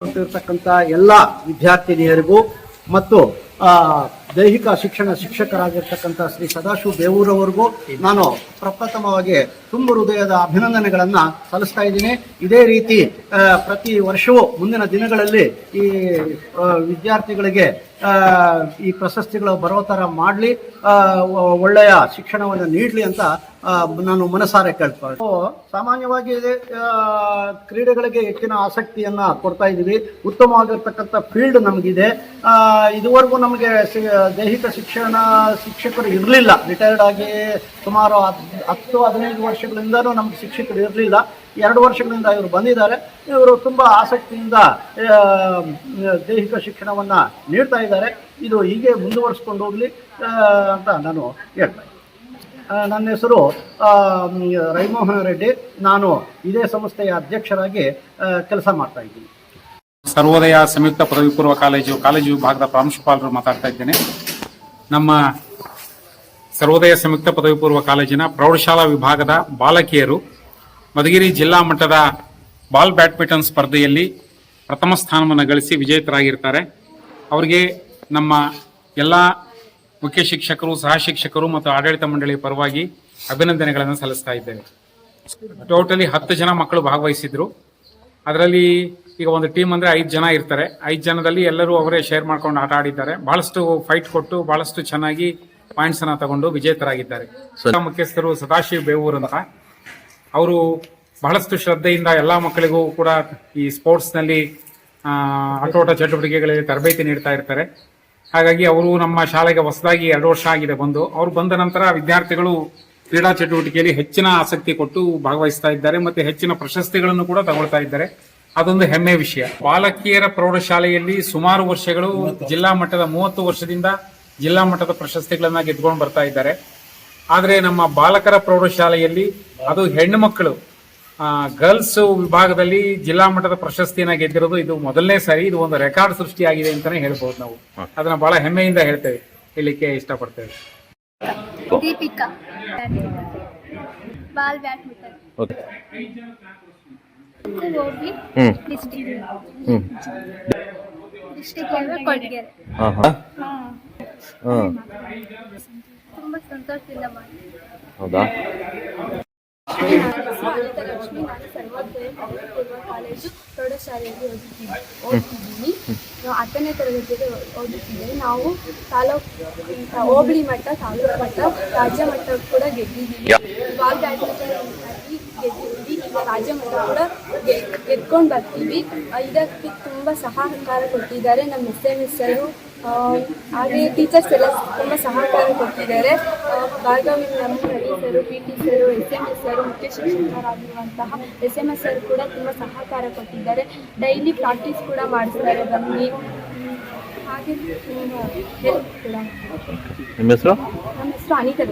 ಇರ್ತಕ್ಕಂಥ ಎಲ್ಲ ವಿದ್ಯಾರ್ಥಿನಿಯರಿಗೂ ಮತ್ತು ದೈಹಿಕ ಶಿಕ್ಷಣ ಶಿಕ್ಷಕರಾಗಿರ್ತಕ್ಕಂಥ ಶ್ರೀ ಸದಾಶಿವ ಬೇವೂರವರಿಗೂ ನಾನು ಪ್ರಪ್ರಥಮವಾಗಿ ತುಂಬ ಹೃದಯದ ಅಭಿನಂದನೆಗಳನ್ನು ಸಲ್ಲಿಸ್ತಾ ಇದ್ದೀನಿ. ಇದೇ ರೀತಿ ಆ, ಪ್ರತಿ ವರ್ಷವೂ ಮುಂದಿನ ದಿನಗಳಲ್ಲಿ ಈ ವಿದ್ಯಾರ್ಥಿಗಳಿಗೆ ಆ, ಈ ಪ್ರಶಸ್ತಿಗಳು ಬರೋ ಥರ ಮಾಡಲಿ ಒಳ್ಳೆಯ ಶಿಕ್ಷಣವನ್ನು ನೀಡಲಿ ಅಂತ ಆ, ನಾನು ಮನಸಾರೆ ಕೇಳ್ತಾ ಸಾಮಾನ್ಯವಾಗಿ ಆ, ಕ್ರೀಡೆಗಳಿಗೆ ಹೆಚ್ಚಿನ ಆಸಕ್ತಿಯನ್ನ ಕೊಡ್ತಾ ಇದ್ದೀವಿ. ಉತ್ತಮವಾಗಿರ್ತಕ್ಕಂಥ ಫೀಲ್ಡ್ ನಮಗಿದೆ. ಆ, ಇದುವರೆಗೂ ನಮಗೆ ದೈಹಿಕ ಶಿಕ್ಷಣ ಶಿಕ್ಷಕರು ಇರಲಿಲ್ಲ. ರಿಟೈರ್ಡ್ ಆಗಿ ಸುಮಾರು ಹತ್- ಹತ್ತು, ಹದಿನೈದು ವರ್ಷಗಳಿಂದನೂ ನಮ್ಗೆ ಶಿಕ್ಷಕರು ಇರಲಿಲ್ಲ. ಎರಡು ವರ್ಷಗಳಿಂದ ಇವರು ಬಂದಿದ್ದಾರೆ. ಇವರು ತುಂಬ ಆಸಕ್ತಿಯಿಂದ ದೈಹಿಕ ಶಿಕ್ಷಣವನ್ನು ನೀಡ್ತಾ ಇದ್ದಾರೆ. ಇದು ಹೀಗೆ ಮುಂದುವರಿಸ್ಕೊಂಡು ಹೋಗಲಿ ಅಂತ ನಾನು ಹೇಳ್ತೇನೆ ನನ್ನ ಹೆಸರು ರೈಮೋಹನ್ ರೆಡ್ಡಿ. ನಾನು ಇದೇ ಸಂಸ್ಥೆಯ ಅಧ್ಯಕ್ಷರಾಗಿ ಕೆಲಸ ಮಾಡ್ತಾ ಇದ್ದೀನಿ. ಸರ್ವೋದಯ ಸಂಯುಕ್ತ ಪದವಿ ಪೂರ್ವ ಕಾಲೇಜು ಕಾಲೇಜು ವಿಭಾಗದ ಪ್ರಾಂಶುಪಾಲರು ಮಾತಾಡ್ತಾ ಇದ್ದೇನೆ. ನಮ್ಮ ಸರ್ವೋದಯ ಸಂಯುಕ್ತ ಪದವಿ ಪೂರ್ವ ಕಾಲೇಜಿನ ಪ್ರೌಢಶಾಲಾ ವಿಭಾಗದ ಬಾಲಕಿಯರು ಮಧುಗಿರಿ ಜಿಲ್ಲಾ ಮಟ್ಟದ ಬಾಲ್ ಬ್ಯಾಡ್ಮಿಂಟನ್ ಸ್ಪರ್ಧೆಯಲ್ಲಿ ಪ್ರಥಮ ಸ್ಥಾನವನ್ನು ಗಳಿಸಿ ವಿಜೇತರಾಗಿರ್ತಾರೆ. ಅವರಿಗೆ ನಮ್ಮ ಎಲ್ಲ ಮುಖ್ಯ ಶಿಕ್ಷಕರು, ಸಹ ಶಿಕ್ಷಕರು ಮತ್ತು ಆಡಳಿತ ಮಂಡಳಿಯ ಪರವಾಗಿ ಅಭಿನಂದನೆಗಳನ್ನು ಸಲ್ಲಿಸ್ತಾ ಇದ್ದೇವೆ ಟೋಟಲಿ ಹತ್ತು ಜನ ಮಕ್ಕಳು ಭಾಗವಹಿಸಿದ್ರು. ಅದರಲ್ಲಿ ಈಗ ಒಂದು ಟೀಮ್ ಅಂದ್ರೆ ಐದು ಜನ ಇರ್ತಾರೆ. ಐದು ಜನದಲ್ಲಿ ಎಲ್ಲರೂ ಅವರೇ ಶೇರ್ ಮಾಡ್ಕೊಂಡು ಆಟ ಆಡಿದ್ದಾರೆ. ಬಹಳಷ್ಟು ಫೈಟ್ ಕೊಟ್ಟು ಬಹಳಷ್ಟು ಚೆನ್ನಾಗಿ ಪಾಯಿಂಟ್ಸ್ ಅನ್ನ ತಗೊಂಡು ವಿಜೇತರಾಗಿದ್ದಾರೆ. ಮುಖ್ಯಸ್ಥರು ಸದಾಶಿವ ಬೇವೂರ್ ಅಂತ. ಅವರು ಬಹಳಷ್ಟು ಶ್ರದ್ಧೆಯಿಂದ ಎಲ್ಲಾ ಮಕ್ಕಳಿಗೂ ಕೂಡ ಈ ಸ್ಪೋರ್ಟ್ಸ್ನಲ್ಲಿ ಆ, ಆಟೋಟ ಚಟುವಟಿಕೆಗಳಲ್ಲಿ ತರಬೇತಿ ನೀಡ್ತಾ ಇರ್ತಾರೆ. ಹಾಗಾಗಿ ಅವರು ನಮ್ಮ ಶಾಲೆಗೆ ಹೊಸದಾಗಿ ಎರಡು ವರ್ಷ ಆಗಿದೆ ಬಂದು. ಅವರು ಬಂದ ನಂತರ ವಿದ್ಯಾರ್ಥಿಗಳು ಕ್ರೀಡಾ ಚಟುವಟಿಕೆಯಲ್ಲಿ ಹೆಚ್ಚಿನ ಆಸಕ್ತಿ ಕೊಟ್ಟು ಭಾಗವಹಿಸ್ತಾ ಇದ್ದಾರೆ. ಮತ್ತೆ ಹೆಚ್ಚಿನ ಪ್ರಶಸ್ತಿಗಳನ್ನು ಕೂಡ ತಗೊಳ್ತಾ ಇದ್ದಾರೆ. ಅದೊಂದು ಹೆಮ್ಮೆ ವಿಷಯ. ಬಾಲಕಿಯರ ಪ್ರೌಢಶಾಲೆಯಲ್ಲಿ ಸುಮಾರು ವರ್ಷಗಳು ಜಿಲ್ಲಾ ಮಟ್ಟದ ಮೂವತ್ತು ವರ್ಷದಿಂದ ಜಿಲ್ಲಾ ಮಟ್ಟದ ಪ್ರಶಸ್ತಿಗಳನ್ನ ಗೆದ್ಕೊಂಡು ಬರ್ತಾ ಇದ್ದಾರೆ. ಆದರೆ ನಮ್ಮ ಬಾಲಕರ ಪ್ರೌಢಶಾಲೆಯಲ್ಲಿ ಅದು ಹೆಣ್ಣು ಮಕ್ಕಳು ಗರ್ಲ್ಸ್ ವಿಭಾಗದಲ್ಲಿ ಜಿಲ್ಲಾ ಮಟ್ಟದ ಪ್ರಶಸ್ತಿಯನ್ನ ಗೆದ್ದಿರೋದು ಇದು ಮೊದಲನೇ ಸಾರಿ ಇದು ಒಂದು ರೆಕಾರ್ಡ್ ಸೃಷ್ಟಿಯಾಗಿದೆ ಅಂತಾನೆ ಹೇಳ್ಬೋದು ನಾವು. ಅದನ್ನ ಬಹಳ ಹೆಮ್ಮೆಯಿಂದ ಹೇಳ್ತೇವೆ ಹೇಳಲಿಕ್ಕೆ ಇಷ್ಟಪಡ್ತೇವೆ. Deepika. Ball badminton. Okay. Hmm. District hmm. ಹಾ ಹಾಂ. ತುಂಬಾ ಸಂತೋಷದಿಂದ ಮಾಡಿ ಹೌದಾ? ಲಕ್ಷ್ಮಿ. ನಾನು ಸರ್ವೋದಯ ಪದವಿ ಪೂರ್ವ ಕಾಲೇಜು ಪ್ರೌಢಶಾಲೆಯಲ್ಲಿ ಓದುತ್ತೀನಿ ಓದ್ತಿದ್ದೀನಿ. ನಾವು ಹತ್ತನೇ ತರಗತಿಯಲ್ಲಿ ಓದುತ್ತಿದ್ದೇವೆ ನಾವು ತಾಲೂಕು ಹೋಬಳಿ ಮಟ್ಟ ತಾಲೂಕು ಮಟ್ಟ ರಾಜ್ಯ ಮಟ್ಟ ಕೂಡ ಗೆದ್ದಿದ್ದೀವಿ. ಬಾಲ್ ಬ್ಯಾಡ್ಮಿಂಟನ್ ಆಗಿ ರಾಜ್ಯ ಮಟ್ಟ ಕೂಡ ಗೆದ್ಕೊಂಡು ಬರ್ತೀವಿ. ಇದಕ್ಕೆ ತುಂಬ ಸಹಕಾರ ಕೊಟ್ಟಿದ್ದಾರೆ ನಮ್ಮ ಎಸ್ ಎಂ ಎಸ್ ಹಾಗೆ ಟೀಚರ್ಸ್ ಎಲ್ಲ ತುಂಬ ಸಹಕಾರ ಕೊಟ್ಟಿದ್ದಾರೆ. ಭಾರ್ಗವಿ ನಮ್ಮ sir P T sir S M S sir ಮುಖ್ಯ ಶಿಕ್ಷಕರಾಗಿರುವಂತಹ ಎಸ್ ಎಂ ಎಸ್ ಸರ್ ಕೂಡ ತುಂಬ ಸಹಕಾರ ಕೊಟ್ಟಿದ್ದಾರೆ. ಡೈಲಿ ಪ್ರಾಕ್ಟೀಸ್ ಕೂಡ ಮಾಡ್ತಿದ್ದಾರೆ ಬನ್ನಿ ಹಾಗೆ ಹೆಲ್ಪ್ ಕೂಡ. ನಿಮ್ಮ ಹೆಸರು? ನಮ್ಮ ಹೆಸರು ಅನಿತಾ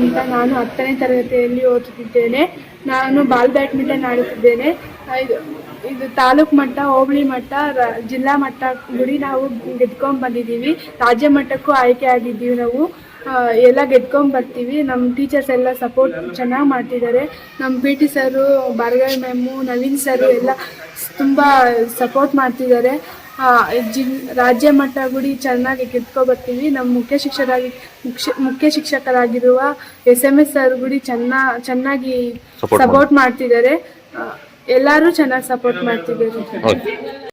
ಅಂತ ನಾನು ಹತ್ತನೇ ತರಗತಿಯಲ್ಲಿ ಓದುತ್ತಿದ್ದೇನೆ. ನಾನು ಬಾಲ್ ಬ್ಯಾಡ್ಮಿಂಟನ್ ಆಡುತ್ತಿದ್ದೇನೆ. ಇದು ಇದು ತಾಲೂಕು ಮಟ್ಟ, ಹೋಬಳಿ ಮಟ್ಟ ಜಿಲ್ಲಾ ಮಟ್ಟ ಗುಡಿ ನಾವು ಗೆದ್ಕೊಂಡ್ ಬಂದಿದ್ದೀವಿ. ರಾಜ್ಯ ಮಟ್ಟಕ್ಕೂ ಆಯ್ಕೆ ಆಗಿದ್ದೀವಿ ನಾವು. ಎಲ್ಲ ಗೆದ್ಕೊಂಬರ್ತೀವಿ ನಮ್ಮ ಟೀಚರ್ಸ್ ಎಲ್ಲ ಸಪೋರ್ಟ್ ಚೆನ್ನಾಗಿ ಮಾಡ್ತಿದ್ದಾರೆ. ನಮ್ಮ P T sir Bhargavi ma'am Naveen sir ಎಲ್ಲ ತುಂಬ ಸಪೋರ್ಟ್ ಮಾಡ್ತಿದ್ದಾರೆ. ಜಿಲ್ ರಾಜ್ಯ ಮಟ್ಟ ಗುಡಿ ಚೆನ್ನಾಗಿ ಗೆದ್ಕೊಬರ್ತೀವಿ ನಮ್ಮ ಮುಖ್ಯ ಶಿಕ್ಷಕರಾಗಿ ಮುಖ್ಯ ಮುಖ್ಯ ಶಿಕ್ಷಕರಾಗಿರುವ ಎಸ್ ಎಂ ಎಸ್ ಸರ್ ಗುಡಿ ಚೆನ್ನ ಚೆನ್ನಾಗಿ ಸಪೋರ್ಟ್ ಮಾಡ್ತಿದ್ದಾರೆ. ಎಲ್ಲರೂ ಚೆನ್ನಾಗಿ ಸಪೋರ್ಟ್ ಮಾಡ್ತಿದ್ದಾರೆ.